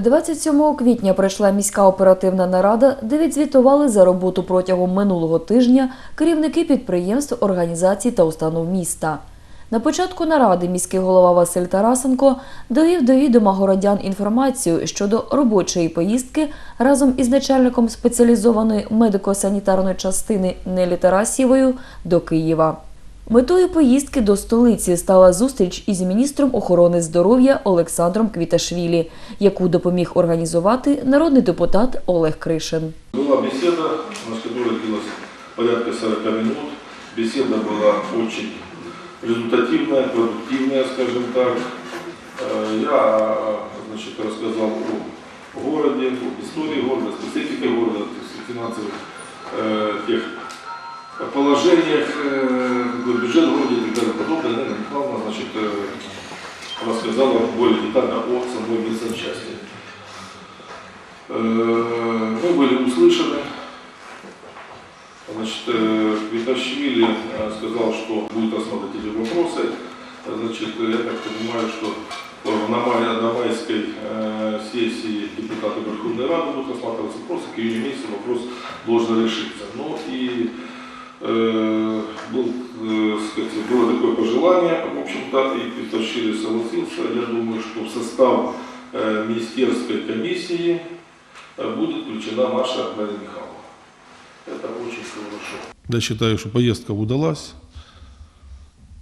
27 квітня пройшла міська оперативна нарада, де відзвітували за роботу протягом минулого тижня керівники підприємств, організацій та установ міста. На початку наради міський голова Василь Тарасенко довів до відома городян інформацію щодо робочої поїздки разом із начальником спеціалізованої медико-санітарної частини Нелі Тарасєвою до Києва. Метою поїздки до столиці стала зустріч із міністром охорони здоров'я Олександром Квіташвілі, яку допоміг організувати народний депутат Олег Кришин. Была беседа, у нас которая длилась порядка 40 минут. Беседа была очень результативная, продуктивная, скажем так. Э, Я значит, рассказал о городе, об истории города, специфике города, то есть э, тех положениях, э, какой бюджет в городе и так далее подобное. Нина Михайловна значит, э, рассказала более детально о самой медсанчасти. Э, Мы были услышаны. Значит, э, Квиташвили э, сказал, что будет рассматривать эти вопросы. Э, Значит, я так понимаю, что на, на майской э, сессии депутаты Верховной Рады будут рассматриваться вопросы, к июню месяцу вопрос должен решиться. Ну и э, был, э, сказать, было такое пожелание, в общем-то, и Квиташвили согласился. Я думаю, что в состав э, министерской комиссии будет включена наша Мария Михайловна. Это очень хорошо. Я считаю, что поездка удалась,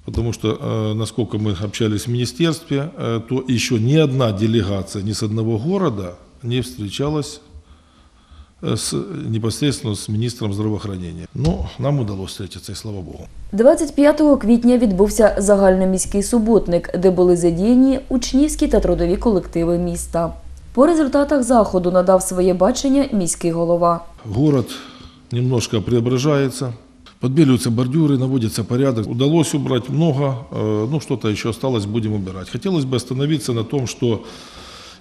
потому что, насколько мы общались в министерстве, то еще ни одна делегация ни с одного города не встречалась с, непосредственно с министром здравоохранения. Но нам удалось встретиться, и слава богу. 25 квітня відбувся загальноміський суботник, де були задіяні учнівські та трудові колективи міста. По результатах заходу надав своє бачення міський голова. Город немножко преображается, подбеливаются бордюры, наводится порядок. Удалось убрать много, э, ну что-то еще осталось, будем убирать. Хотелось бы остановиться на том, что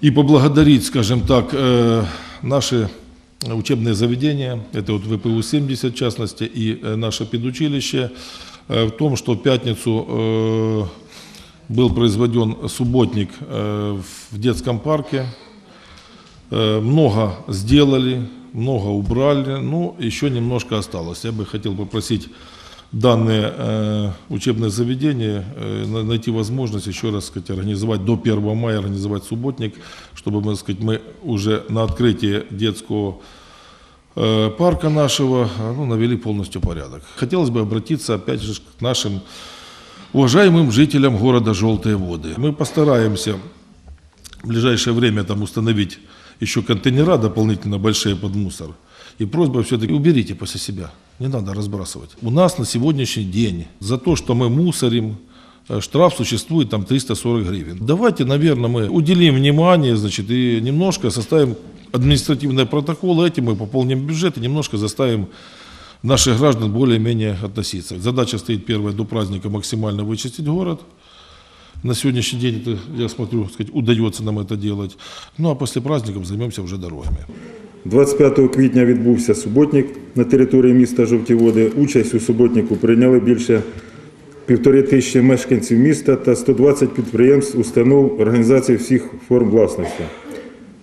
и поблагодарить, скажем так, э, наши учебные заведения, это вот ВПУ-70 в частности, и э, наше педучилище, э, в том, что в пятницу э, был произведен субботник в детском парке, Много сделали, много убрали, но еще немножко осталось. Я бы хотел попросить данное э, учебное заведение э, на- найти возможность еще раз сказать, организовать до 1 мая организовать субботник, чтобы мы, сказать, мы уже на открытие детского э, парка нашего ну, навели полностью порядок. Хотелось бы обратиться опять же к нашим уважаемым жителям города Желтые Воды. Мы постараемся в ближайшее время там установить еще контейнера дополнительно большие под мусор. И просьба все-таки уберите после себя. Не надо разбрасывать. У нас на сегодняшний день за то, что мы мусорим, э, штраф существует там 340 гривен. Давайте, наверное, мы уделим внимание, значит, и немножко составим административный протокол, этим мы пополним бюджет и немножко заставим наших граждан более-менее относиться. Задача стоит первая до праздника максимально вычистить город. На сегодняшний день, это, я смотрю, сказать, удается нам это делать. Ну а после праздников займемся уже дорогами. 25 квітня відбувся суботник на території міста Жовті Води. Участь у суботнику прийняли більше півтори тисячі мешканців міста та 120 підприємств, установ, організацій всіх форм власності.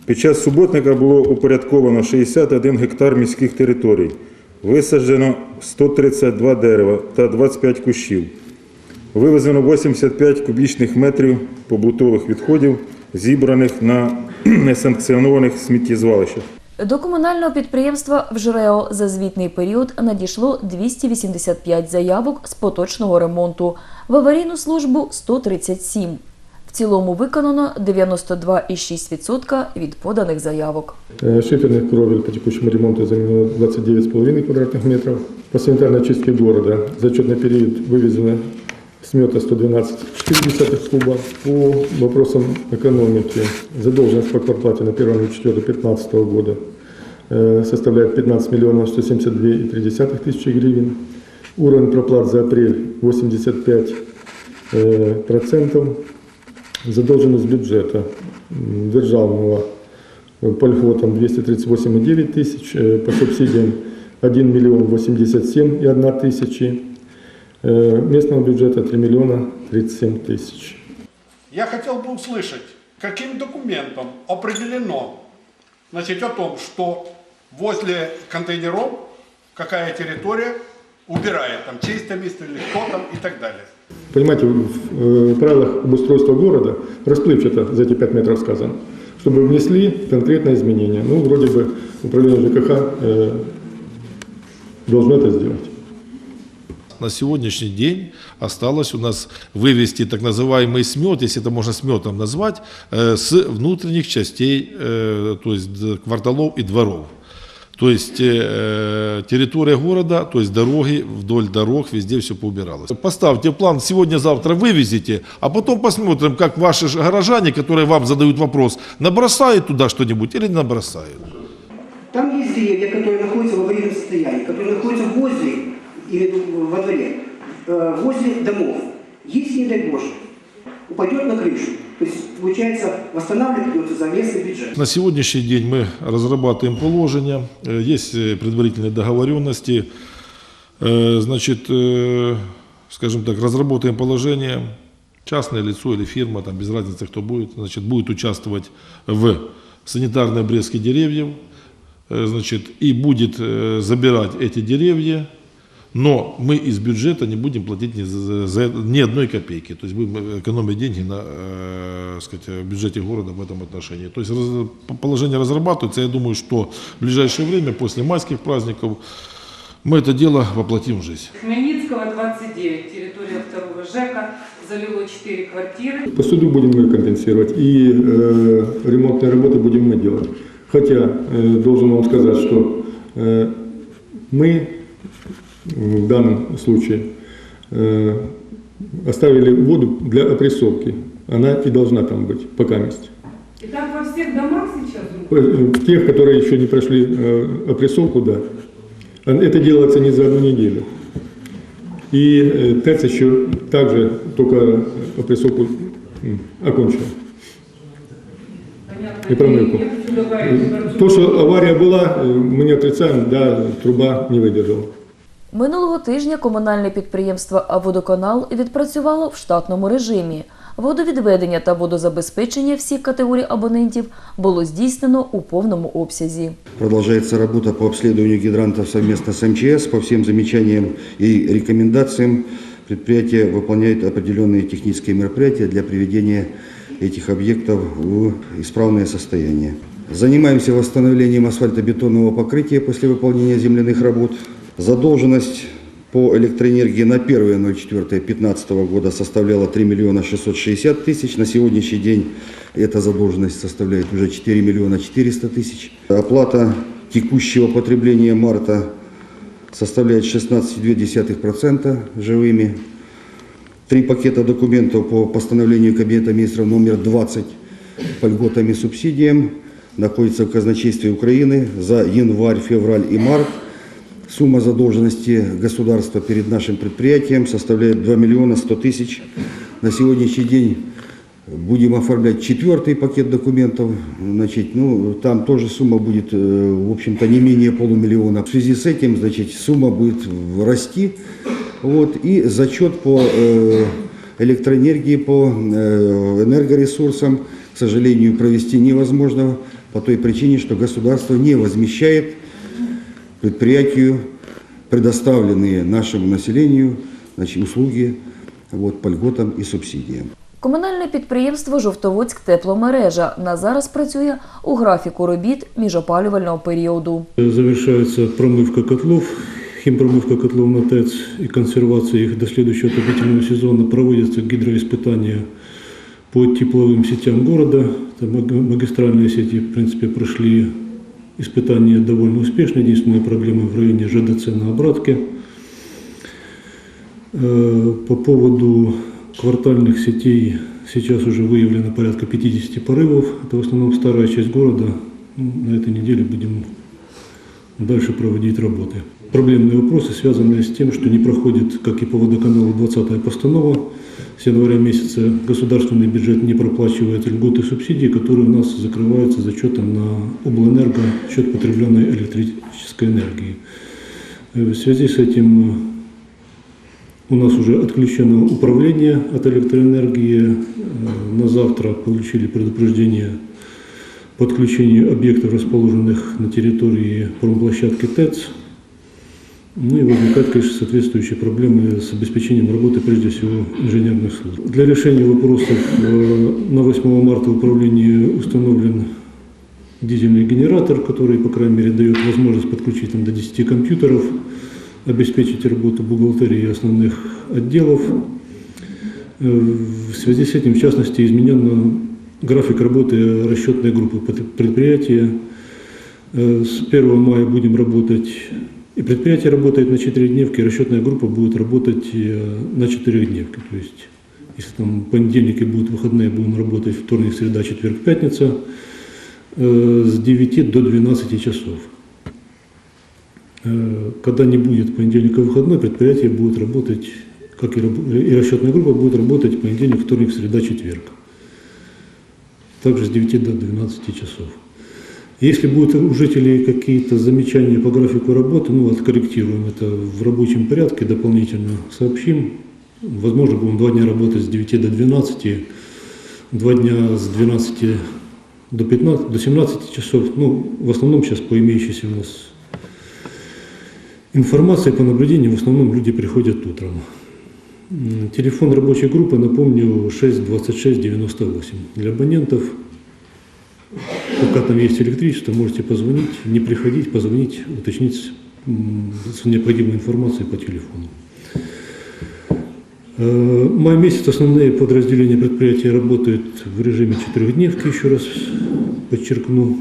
Під час суботника було упорядковано 61 гектар міських територій, висаджено 132 дерева та 25 кущів. Вивезено 85 кубічних метрів побутових відходів, зібраних на несанкціонованих сміттєзвалищах. До комунального підприємства «Вжрео» за звітний період надійшло 285 заявок з поточного ремонту, в аварійну службу – 137. В цілому виконано 92,6% від поданих заявок. Э, Шиферных кровель по текущему ремонту заменено 29,5 квадратных метров. По санитарной очистке города за отчетный период вывезено смета 112,4 куба. По вопросам экономики задолженность по квартплате на 1 и 4 2015 года э, составляет 15 миллионов 172,3 тысячи гривен. Уровень проплат за апрель 85 э, процентов. Задолженность бюджета державного по льготам 238,9 тысяч, э, по субсидиям 1 миллион 87,1 тысячи, э, местного бюджета 3 миллиона 37 тысяч. Я хотел бы услышать, каким документом определено значит, о том, что возле контейнеров какая территория убирает, там чисто место или что там и так далее. Понимаете, в э, правилах обустройства города расплывчато за эти 5 метров сказано, чтобы внесли конкретные изменения. Ну, вроде бы управление ЖКХ э, должно это сделать. На сегодняшний день осталось у нас вывести так называемый смет, если это можно сметом назвать, э, с внутренних частей, э, то есть кварталов и дворов. То есть э, территория города, то есть дороги, вдоль дорог, везде все поубиралось. Поставьте план, сегодня-завтра вывезите, а потом посмотрим, как ваши горожане, которые вам задают вопрос, набросают туда что-нибудь или не набросают. Там есть деревья, которые находятся в аварийном состоянии, которые находятся или во дворе, э, возле домов. Если, не дай Боже, упадет на крышу, то есть, получается, восстанавливать придется за местный бюджет. На сегодняшний день мы разрабатываем положения, э, есть э, предварительные договоренности, Э, значит, э, скажем так, разработаем положение, частное лицо или фирма, там без разницы кто будет, значит, будет участвовать в санитарной обрезке деревьев, э, значит, и будет э, забирать эти деревья, но мы из бюджета не будем платить ни, за, за- ни одной копейки. То есть будем экономить деньги на э, сказать, в бюджете города в этом отношении. То есть раз- положение разрабатывается. Я думаю, что в ближайшее время, после майских праздников, мы это дело воплотим в жизнь. Хмельницкого, 29, территория второго ЖЭКа, залило 4 квартиры. По суду будем мы компенсировать и э, ремонтные работы будем мы делать. Хотя э, должен вам сказать, что э, мы в данном случае э, оставили воду для опрессовки. Она и должна там быть, пока есть. И так во всех домах сейчас? Э, Тех, которые еще не прошли э, опрессовку, да. Это делается не за одну неделю. И э, ТЭЦ еще также только опрессовку окончил. Понятно. И промывку. То, что авария была, э, мы не отрицаем, да, труба не выдержала. Минулого тижня комунальне підприємство «Водоканал» відпрацювало в штатному режимі. Водовідведення та водозабезпечення всіх категорій абонентів було здійснено у повному обсязі. Продолжается работа по обследованию гидрантов совместно с МЧС. По всем замечаниям и рекомендациям предприятие выполняет определенные технические мероприятия для приведения этих объектов в исправное состояние. Занимаемся восстановлением асфальтобетонного покрытия после выполнения земляных работ. Задолженность по электроэнергии на 1.04.2015 года составляла 3 миллиона 660 тысяч. На сегодняшний день эта задолженность составляет уже 4 миллиона 400 тысяч. Оплата текущего потребления марта составляет 16,2% живыми. Три пакета документов по постановлению Кабинета министров номер 20 по льготам и субсидиям находится в казначействе Украины за январь, февраль и март. Сумма задолженности государства перед нашим предприятием составляет 2 миллиона 100 тысяч. На сегодняшний день будем оформлять четвертый пакет документов. Значит, ну, там тоже сумма будет, э, в общем-то, не менее полумиллиона. В связи с этим, значит, сумма будет расти. Вот, и зачет по э, электроэнергии, по э, энергоресурсам, к сожалению, провести невозможно по той причине, что государство не возмещает предприятию предоставленные нашему населению значит, услуги вот, по льготам и субсидиям. Комунальне підприємство «Жовтоводськ тепломережа» на зараз працює у графіку робіт міжопалювального періоду. Завершается промывка котлов, химпромывка котлов на ТЭЦ и консервация их до следующего отопительного сезона. Проводятся гидроиспытания по тепловым сетям города. Там маг- магистральные сети, в принципе, прошли испытания довольно успешно. Единственная проблема в районе ЖДЦ на обратке. Э, По поводу квартальных сетей сейчас уже выявлено порядка 50 порывов. Это в основном старая часть города. Ну, На этой неделе будем дальше проводить работы. Проблемные вопросы, связанные с тем, что не проходит, как и по водоканалу, 20-я постанова. С января месяца государственный бюджет не проплачивает льготы и субсидии, которые у нас закрываются зачетом на облэнерго счет потребленной электрической энергии. Э, В связи с этим э, У нас уже отключено управление от электроэнергии. Э, На завтра получили предупреждение по отключению объектов, расположенных на территории промплощадки ТЭЦ. Ну и возникают, конечно, соответствующие проблемы с обеспечением работы, прежде всего, инженерных служб. Для решения вопросов э, на 8 марта в управлении установлен дизельный генератор, который, по крайней мере, дает возможность подключить там, до 10 компьютеров, обеспечить работу бухгалтерии и основных отделов. Э, В связи с этим, в частности, изменен график работы расчетной группы пред- предприятия. Э, С 1 мая будем работать, и предприятие работает на 4-дневке, и расчетная группа будет работать э, на 4-дневке. То есть, если там понедельники будут выходные, будем работать вторник, среда, четверг, пятница э, с 9 до 12 часов. Э, Когда не будет понедельника выходной, предприятие будет работать, как и, и расчетная группа будет работать понедельник, вторник, среда, четверг. Также с 9 до 12 часов. Если будут у жителей какие-то замечания по графику работы, ну, откорректируем это в рабочем порядке, дополнительно сообщим. Возможно, будем два дня работать с 9 до 12, два дня с 12 до 15, до 17 часов. Ну, в основном сейчас по имеющейся у нас информации, по наблюдению, в основном люди приходят утром. Телефон рабочей группы, напомню, 62698. Для абонентов, пока там есть электричество, можете позвонить, не приходить, позвонить, уточнить с необходимой информацией по телефону. Э, Май месяц основные подразделения предприятия работают в режиме четырехдневки, еще раз подчеркну.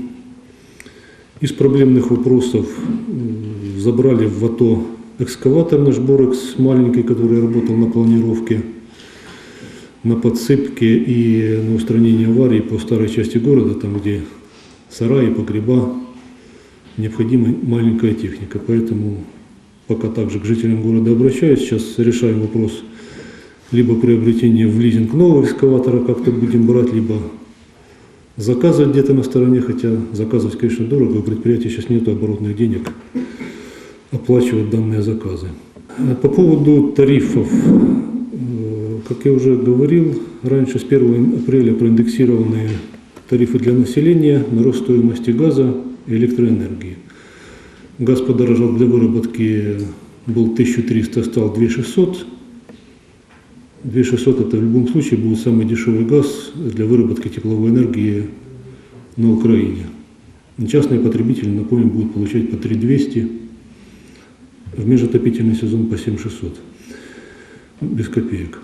Из проблемных вопросов м, забрали в АТО экскаватор наш Борекс маленький, который работал на планировке, на подсыпке и на устранение аварий по старой части города, там где сараи, погреба, необходима маленькая техника. Поэтому пока также к жителям города обращаюсь, сейчас решаем вопрос либо приобретения в лизинг нового экскаватора как-то будем брать, либо заказывать где-то на стороне, хотя заказывать, конечно, дорого, у предприятия сейчас нет оборотных денег оплачивать данные заказы. По поводу тарифов, как я уже говорил, раньше с 1 апреля проиндексированы тарифы для населения на рост стоимости газа и электроэнергии. Газ подорожал для выработки, был 1300, стал 2600. 2600 это в любом случае будет самый дешевый газ для выработки тепловой энергии на Украине. Частные потребители, напомню, будут получать по 3200, в межотопительный сезон по 7600, без копеек.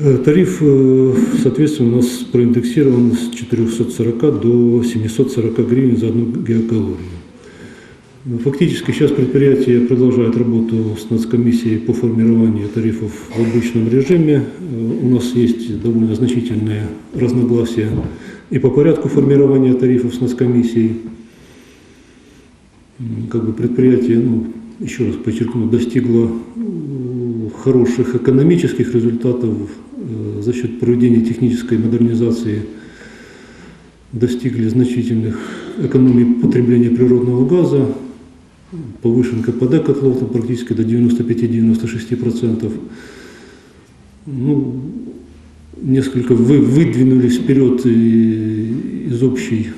Э, Тариф, э, соответственно, у нас проиндексирован с 440 до 740 гривен за одну геокалорию. Фактически сейчас предприятие продолжает работу с нацкомиссией по формированию тарифов в обычном режиме. Э, У нас есть довольно значительные разногласия и по порядку формирования тарифов с нацкомиссией. Как бы предприятие, ну, еще раз подчеркну, достигло хороших экономических результатов за счет проведения технической модернизации достигли значительных экономий потребления природного газа, повышен КПД котлов там практически до 95-96%. Ну, несколько вы, выдвинулись вперед и- из, общей,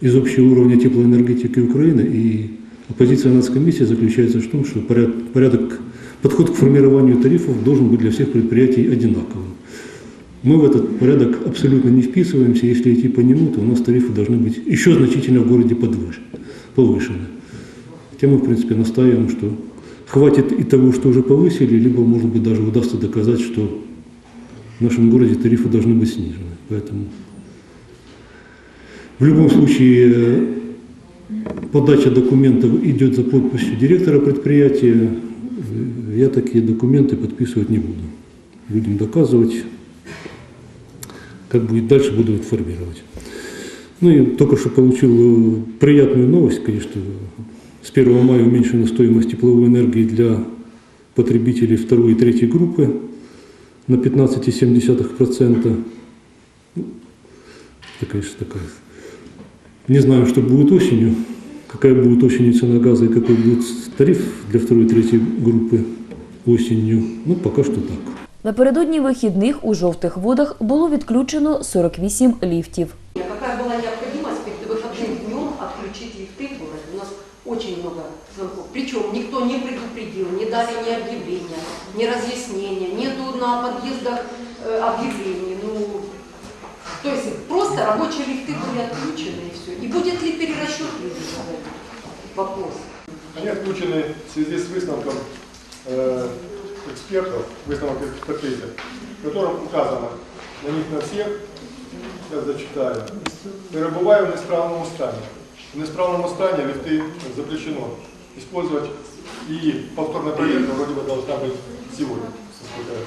из общего уровня теплоэнергетики Украины. И позиция нацкомиссии заключается в том, что поряд- порядок, подход к формированию тарифов должен быть для всех предприятий одинаковым. Мы в этот порядок абсолютно не вписываемся. Если идти по нему, то у нас тарифы должны быть еще значительно в городе повышены. Хотя мы, в принципе, настаиваем, что хватит и того, что уже повысили, либо, может быть, даже удастся доказать, что в нашем городе тарифы должны быть снижены. Поэтому в любом случае э, подача документов идет за подписью директора предприятия. Я такие документы подписывать не буду. Будем доказывать. Как будет дальше, буду информировать. Ну и только что получил э, приятную новость, конечно. С 1 мая уменьшена стоимость тепловой энергии для потребителей второй и третьей группы на 15,7%. Ну, Это, конечно, такая. Не знаю, что будет осенью, какая будет осенью цена газа и какой будет тариф для второй и третьей группы. осенью. Ну, пока что так. Напередодні вихідних у жовтих водах було відключено 48 ліфтів. Какая была необходимость перед выходным днем отключить лифты в городе? У нас очень много звонков. Причем никто не предупредил, не дали ни объявления, ни разъяснения, нету на подъездах э, объявлений. Ну, то есть просто рабочие лифты были отключены и все. И будет ли перерасчет людей? Вопрос. Они отключены в связи с выставком э, экспертов, выставок экспертизы, в котором указано на них на всех, я зачитаю, перебываю в несправному стані. В несправному стані лифты запрещено использовать и повторная проверка вроде бы должна быть сегодня. насколько я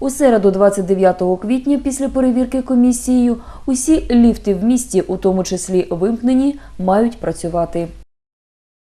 У середу, 29 квітня, після перевірки комісією, усі ліфти в місті, у тому числі вимкнені, мають працювати.